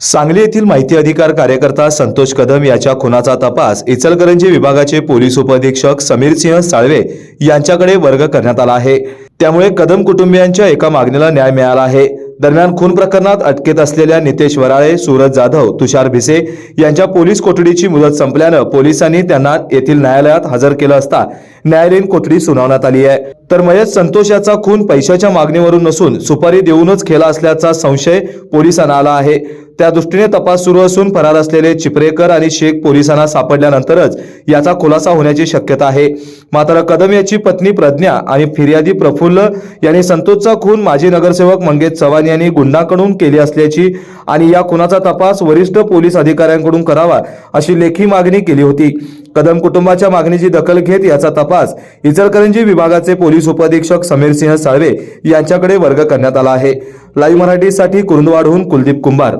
सांगली येथील माहिती अधिकार कार्यकर्ता संतोष कदम याच्या खुनाचा तपास इचलकरंजी विभागाचे पोलीस उपअधीक्षक समीर सिंह साळवे यांच्याकडे वर्ग करण्यात आला आहे. त्यामुळे कदम कुटुंबियांच्या एका मागणीला न्याय मिळाला आहे. दरम्यान खून प्रकरणात अटकेत असलेल्या नितेश वराळे सूरज जाधव तुषार भिसे यांच्या पोलीस कोठडीची मुदत संपल्यानं पोलिसांनी त्यांना येथील न्यायालयात हजर केलं असता न्यायालयीन कोठडी सुनावण्यात आली आहे. तर मयत संतोष याचा खून पैशाच्या मागणीवरून नसून सुपारी देऊनच केला असल्याचा संशय पोलिसांना आला आहे. त्या दृष्टीने तपास सुरू असून फरार असलेले चिपरेकर आणि शेख पोलिसांना सापडल्यानंतरच याचा खुलासा होण्याची शक्यता आहे. मात्र कदम याची पत्नी प्रज्ञा आणि फिर्यादी प्रफुल्ल यांनी संतोषचा खून माजी नगरसेवक मंगेश चव्हाण यांनी गुंडाकडून केली असल्याची आणि या खुनाचा तपास वरिष्ठ पोलीस अधिकाऱ्यांकडून करावा अशी लेखी मागणी केली होती. कदम कुटुंबाच्या मागणीची दखल घेत याचा तपास इचलकरंजी विभागाचे पोलीस उपअधीक्षक समीर सिंह साळवे यांच्याकडे वर्ग करण्यात आला आहे. लाईव्ह मराठीसाठी कुरुंदवाडहून कुलदीप कुंभार.